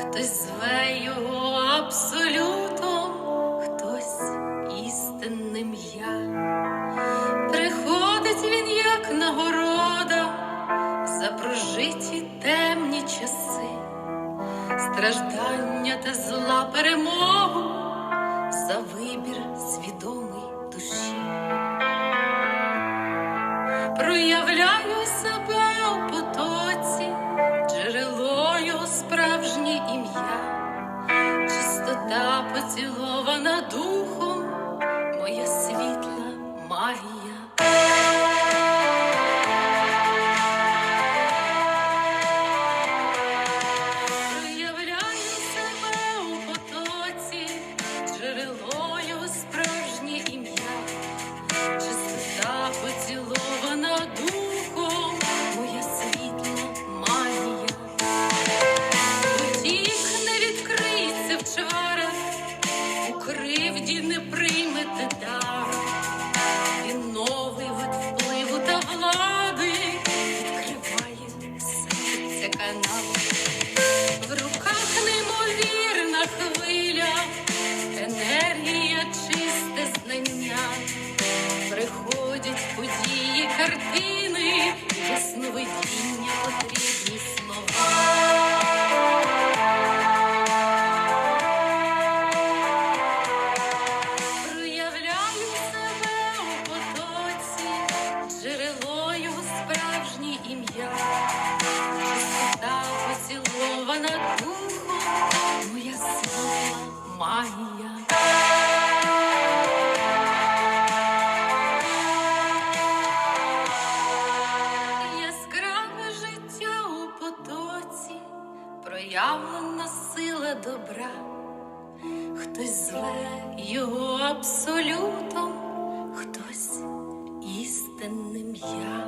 хтось зве його абсолютом, хтось істинним я. Приходить він, як нагорода, за прожиті темні часи, страждання та зла перемогу, за вибір свідомий душі. Проявляю себе у потоку справжнє ім'я, чистота поцілована духом. now. проявлена сила добра, хтось зле його абсолютом, хтось істинним я.